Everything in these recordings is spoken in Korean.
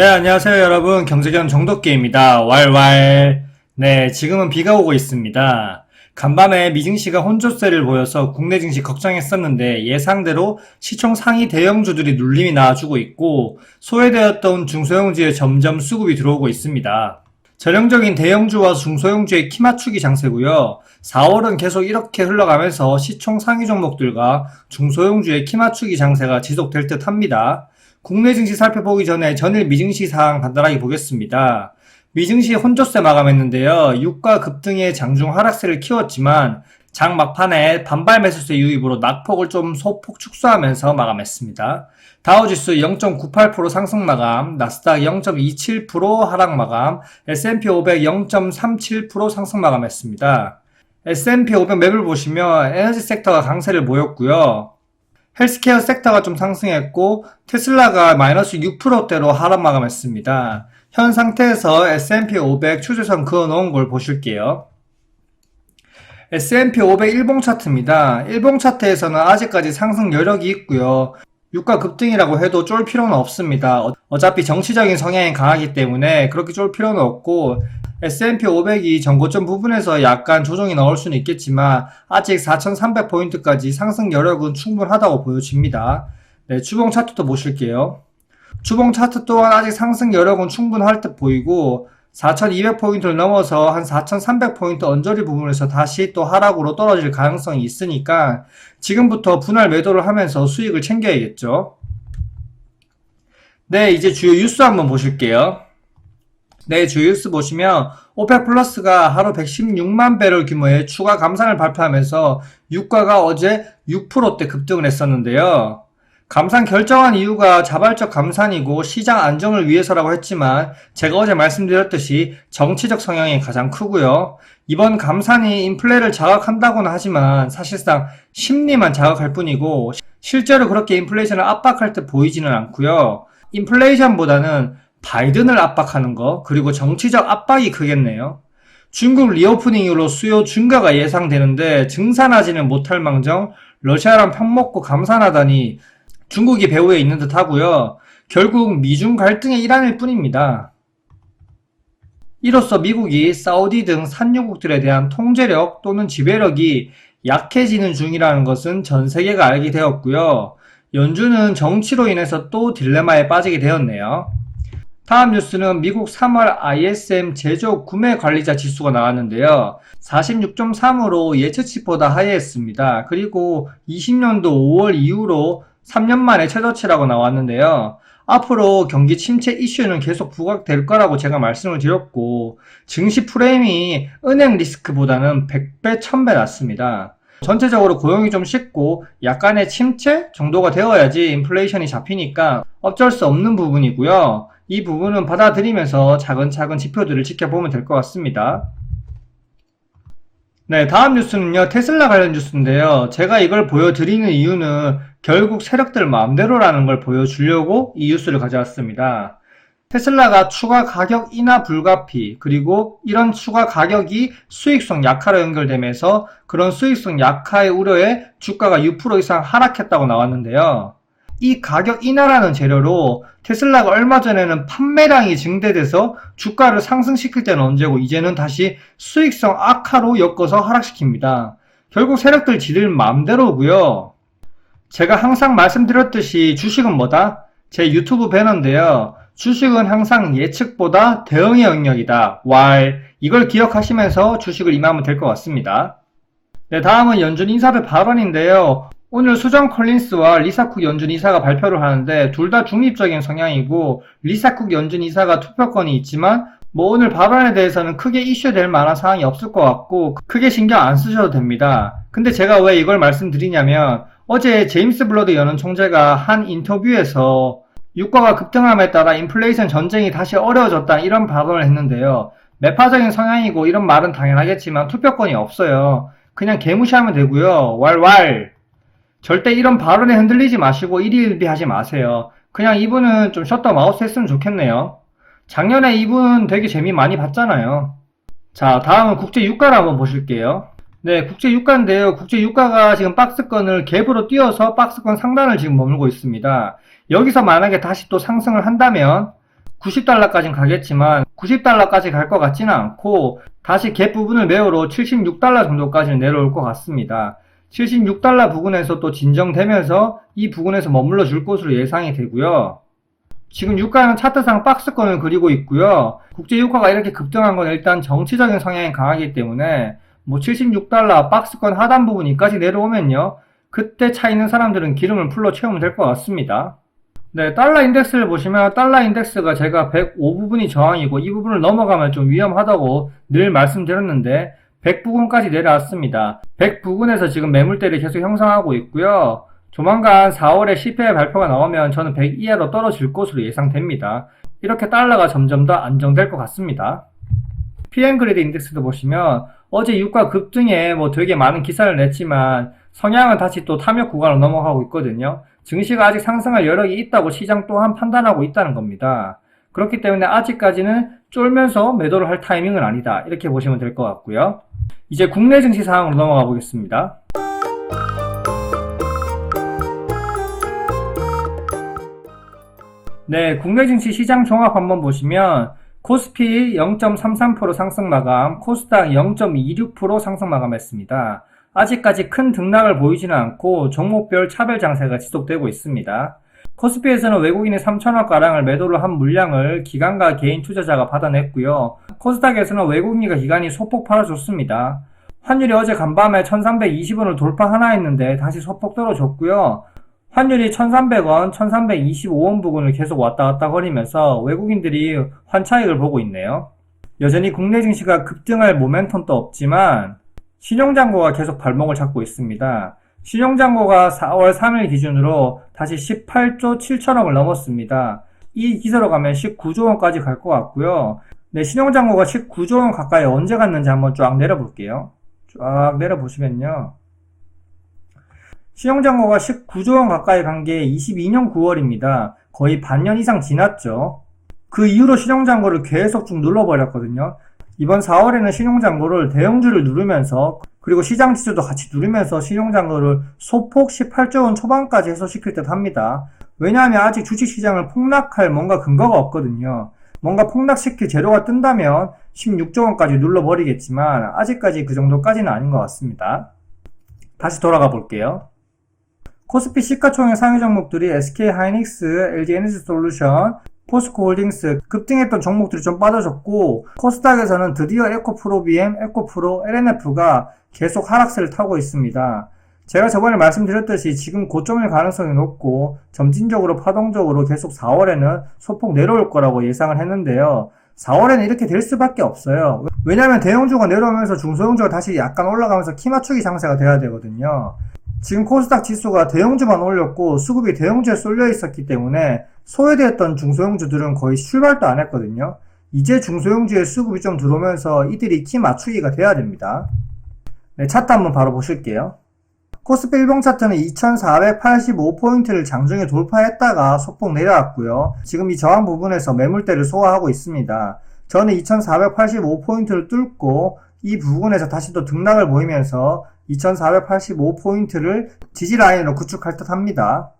네, 안녕하세요, 여러분. 경제견 정독기입니다. 왈왈. 네, 지금은 비가 오고 있습니다. 간밤에 미증시가 혼조세를 보여서 국내 증시 걱정했었는데 예상대로 시총 상위 대형주들이 눌림이 나와주고 있고 소외되었던 중소형주에 점점 수급이 들어오고 있습니다. 전형적인 대형주와 중소형주의 키 맞추기 장세고요. 4월은 계속 이렇게 흘러가면서 시총 상위 종목들과 중소형주의 키 맞추기 장세가 지속될 듯 합니다. 국내 증시 살펴보기 전에 전일 미증시 사항 간단하게 보겠습니다. 미증시 혼조세 마감했는데요. 유가 급등의 장중 하락세를 키웠지만 장 막판에 반발 매수세 유입으로 낙폭을 좀 소폭 축소하면서 마감했습니다. 다우지수 0.98% 상승 마감, 나스닥 0.27% 하락 마감, S&P 500 0.37% 상승 마감했습니다. S&P 500 맵을 보시면 에너지 섹터가 강세를 보였고요. 헬스케어 섹터가 좀 상승했고 테슬라가 마이너스 6%대로 하락 마감했습니다. 현 상태에서 S&P 500 추세선 그어놓은 걸 보실게요. S&P 500 일봉 차트입니다. 일봉 차트에서는 아직까지 상승 여력이 있고요. 유가 급등이라고 해도 쫄 필요는 없습니다. 어- 어차피 정치적인 성향이 강하기 때문에 그렇게 쫄 필요는 없고 S&P 500이 전고점 부분에서 약간 조정이 나올 수는 있겠지만 아직 4,300포인트까지 상승 여력은 충분하다고 보여집니다. 네, 주봉 차트도 보실게요. 주봉 차트 또한 아직 상승 여력은 충분할 듯 보이고 4,200포인트를 넘어서 한 4,300포인트 언저리 부분에서 다시 또 하락으로 떨어질 가능성이 있으니까 지금부터 분할 매도를 하면서 수익을 챙겨야겠죠. 네, 이제 주요 뉴스 한번 보실게요. 네, 주요 뉴스 보시면 오펙 플러스가 하루 116만 배럴 규모의 추가 감산을 발표하면서 유가가 어제 6%대 급등을 했었는데요. 감산 결정한 이유가 자발적 감산이고 시장 안정을 위해서라고 했지만 제가 어제 말씀드렸듯이 정치적 성향이 가장 크고요. 이번 감산이 인플레를 자극한다고는 하지만 사실상 심리만 자극할 뿐이고 실제로 그렇게 인플레이션을 압박할 듯 보이지는 않고요. 인플레이션보다는 바이든을 압박하는 거 그리고 정치적 압박이 크겠네요. 중국 리오프닝 이후로 수요 증가가 예상되는데 증산하지는 못할 망정 러시아랑 편먹고 감산하다니 중국이 배후에 있는 듯 하고요. 결국 미중 갈등의 일환일 뿐입니다. 이로써 미국이 사우디 등 산유국들에 대한 통제력 또는 지배력이 약해지는 중이라는 것은 전 세계가 알게 되었고요. 연준은 정치로 인해서 또 딜레마에 빠지게 되었네요. 다음 뉴스는 미국 3월 ISM 제조 구매 관리자 지수가 나왔는데요. 46.3으로 예측치보다 하회했습니다. 그리고 20년도 5월 이후로 3년 만에 최저치라고 나왔는데요. 앞으로 경기 침체 이슈는 계속 부각될 거라고 제가 말씀을 드렸고, 증시 프레임이 은행 리스크보다는 100배, 1000배 낮습니다. 전체적으로 고용이 좀 식고 약간의 침체 정도가 되어야지 인플레이션이 잡히니까 어쩔 수 없는 부분이고요. 이 부분은 받아들이면서 차근차근 지표들을 지켜보면 될 것 같습니다. 네, 다음 뉴스는요, 테슬라 관련 뉴스인데요. 제가 이걸 보여드리는 이유는 결국 세력들 마음대로라는 걸 보여주려고 이 뉴스를 가져왔습니다. 테슬라가 추가 가격 인하 불가피, 그리고 이런 추가 가격이 수익성 약화로 연결되면서 그런 수익성 약화의 우려에 주가가 6% 이상 하락했다고 나왔는데요. 이 가격 인하라는 재료로 테슬라가 얼마 전에는 판매량이 증대돼서 주가를 상승시킬 때는 언제고 이제는 다시 수익성 악화로 엮어서 하락시킵니다. 결국 세력들 지들 마음대로고요. 제가 항상 말씀드렸듯이 주식은 뭐다? 제 유튜브 배너인데요. 주식은 항상 예측보다 대응의 영역이다. 왈. 이걸 기억하시면서 주식을 임하면 될 것 같습니다. 네, 다음은 연준 인사배 발언인데요. 오늘 수정 콜린스와 리사쿡 연준 이사가 발표를 하는데 둘 다 중립적인 성향이고 리사쿡 연준 이사가 투표권이 있지만 뭐 오늘 발언에 대해서는 크게 이슈될 만한 사항이 없을 것 같고 크게 신경 안 쓰셔도 됩니다. 근데 제가 왜 이걸 말씀드리냐면 어제 제임스 블러드 연은 총재가 한 인터뷰에서 유가가 급등함에 따라 인플레이션 전쟁이 다시 어려워졌다 이런 발언을 했는데요. 매파적인 성향이고 이런 말은 당연하겠지만 투표권이 없어요. 그냥 개무시하면 되고요. 왈왈. 절대 이런 발언에 흔들리지 마시고 일희일비하지 마세요. 그냥 이분은 좀 셧더 마우스 했으면 좋겠네요. 작년에 이분 되게 재미 많이 봤잖아요. 자, 다음은 국제 유가를 한번 보실게요. 네, 국제 유가인데요. 국제 유가가 지금 박스권을 갭으로 띄어서 박스권 상단을 지금 머물고 있습니다. 여기서 만약에 다시 또 상승을 한다면 90달러까지는 가겠지만 90달러까지 갈 것 같지는 않고 다시 갭 부분을 메우러 76달러 정도까지는 내려올 것 같습니다. 76달러 부근에서 또 진정되면서 이 부근에서 머물러 줄 것으로 예상이 되고요. 지금 유가는 차트상 박스권을 그리고 있고요. 국제 유가가 이렇게 급등한 건 일단 정치적인 성향이 강하기 때문에 뭐 76달러 박스권 하단 부분까지 내려오면요. 그때 차 있는 사람들은 기름을 풀로 채우면 될 것 같습니다. 네, 달러 인덱스를 보시면 달러 인덱스가 제가 105 부분이 저항이고 이 부분을 넘어가면 좀 위험하다고 늘 말씀드렸는데 100 부근까지 내려왔습니다. 100 부근에서 지금 매물대를 계속 형성하고 있고요. 조만간 4월에 CPI 발표가 나오면 저는 100 이하로 떨어질 것으로 예상됩니다. 이렇게 달러가 점점 더 안정될 것 같습니다. PM 그레이드 인덱스도 보시면 어제 유가 급등에 뭐 되게 많은 기사를 냈지만 성향은 다시 또 탐욕 구간으로 넘어가고 있거든요. 증시가 아직 상승할 여력이 있다고 시장 또한 판단하고 있다는 겁니다. 그렇기 때문에 아직까지는 쫄면서 매도를 할 타이밍은 아니다. 이렇게 보시면 될 것 같고요. 이제 국내 증시 상황으로 넘어가 보겠습니다. 네, 국내 증시 시장 종합 한번 보시면 코스피 0.33% 상승 마감, 코스닥 0.26% 상승 마감했습니다. 아직까지 큰 등락을 보이지는 않고 종목별 차별 장세가 지속되고 있습니다. 코스피에서는 외국인이 3천억 가량을 매도를 한 물량을 기관과 개인 투자자가 받아냈고요. 코스닥에서는 외국인과 기관이 소폭 팔아줬습니다. 환율이 어제 간밤에 1320원을 돌파하나 했는데 다시 소폭 떨어졌고요. 환율이 1300원, 1325원 부근을 계속 왔다 갔다 거리면서 외국인들이 환차익을 보고 있네요. 여전히 국내 증시가 급등할 모멘텀도 없지만 신용장고가 계속 발목을 잡고 있습니다. 신용장고가 4월 3일 기준으로 다시 18조 7천억을 넘었습니다. 이 기세로 가면 19조 원까지 갈 것 같고요. 네, 신용장고가 19조 원 가까이 언제 갔는지 한번 쫙 내려볼게요. 쫙 내려보시면요. 신용장고가 19조 원 가까이 간 게 22년 9월입니다. 거의 반년 이상 지났죠. 그 이후로 신용장고를 계속 쭉 눌러버렸거든요. 이번 4월에는 신용장고를 대형주를 누르면서 그리고 시장 지수도 같이 누르면서 신용장고를 소폭 18조 원 초반까지 해소시킬 듯 합니다. 왜냐하면 아직 주식시장을 폭락할 뭔가 근거가 없거든요. 뭔가 폭락시킬 재료가 뜬다면 16조 원까지 눌러버리겠지만 아직까지 그 정도까지는 아닌 것 같습니다. 다시 돌아가 볼게요. 코스피 시가총액 상위 종목들이 SK 하이닉스, LG 에너지 솔루션, 포스코 홀딩스 급등했던 종목들이 좀 빠져줬고 코스닥에서는 드디어 에코프로비엠, 에코프로, LNF가 계속 하락세를 타고 있습니다. 제가 저번에 말씀드렸듯이 지금 고점일 가능성이 높고 점진적으로 파동적으로 계속 4월에는 소폭 내려올 거라고 예상을 했는데요. 4월에는 이렇게 될 수밖에 없어요. 왜냐하면 대형주가 내려오면서 중소형주가 다시 약간 올라가면서 키 맞추기 장세가 돼야 되거든요. 지금 코스닥 지수가 대형주만 올렸고 수급이 대형주에 쏠려 있었기 때문에 소외되었던 중소형주들은 거의 출발도 안 했거든요. 이제 중소형주의 수급이 좀 들어오면서 이들이 키 맞추기가 돼야 됩니다. 네, 차트 한번 바로 보실게요. 코스피 일봉 차트는 2485포인트를 장중에 돌파했다가 소폭 내려왔고요. 지금 이 저항 부분에서 매물대를 소화하고 있습니다. 저는 2485포인트를 뚫고 이 부분에서 다시 또 등락을 보이면서 2485포인트를 지지라인으로 구축할 듯 합니다.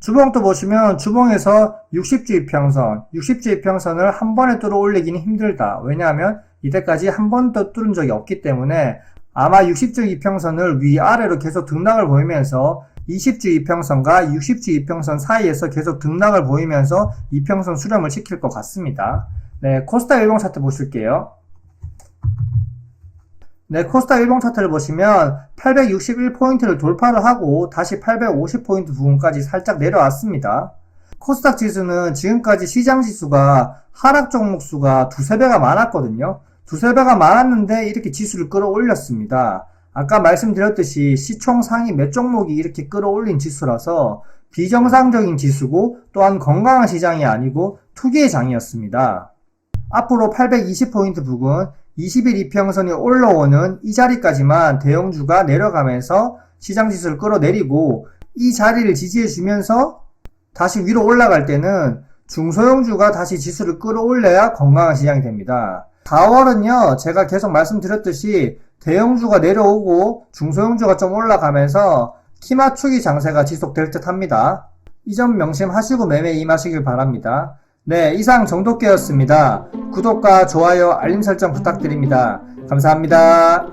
주봉도 보시면 주봉에서 60주 이평선, 60주 이평선을 한 번에 뚫어 올리기는 힘들다. 왜냐하면 이때까지 한 번도 뚫은 적이 없기 때문에 아마 60주 이평선을 위아래로 계속 등락을 보이면서 20주 이평선과 60주 이평선 사이에서 계속 등락을 보이면서 이평선 수렴을 시킬 것 같습니다. 네, 코스닥 일봉 차트 보실게요. 네, 코스닥 일봉 차트를 보시면 861포인트를 돌파를 하고 다시 850포인트 부분까지 살짝 내려왔습니다. 코스닥 지수는 지금까지 시장 지수가 하락 종목 수가 두세 배가 많았거든요. 두세 배가 많았는데 이렇게 지수를 끌어올렸습니다. 아까 말씀드렸듯이 시총 상위 몇 종목이 이렇게 끌어올린 지수라서 비정상적인 지수고 또한 건강한 시장이 아니고 투기의 장이었습니다. 앞으로 820포인트 부근 20일 이평선이 올라오는 이 자리까지만 대형주가 내려가면서 시장 지수를 끌어내리고 이 자리를 지지해 주면서 다시 위로 올라갈 때는 중소형주가 다시 지수를 끌어올려야 건강한 시장이 됩니다. 4월은요, 제가 계속 말씀드렸듯이 대형주가 내려오고 중소형주가 좀 올라가면서 키 맞추기 장세가 지속될 듯 합니다. 이 점 명심하시고 매매 임하시길 바랍니다. 네, 이상 정도께였습니다. 구독과 좋아요, 알림 설정 부탁드립니다. 감사합니다.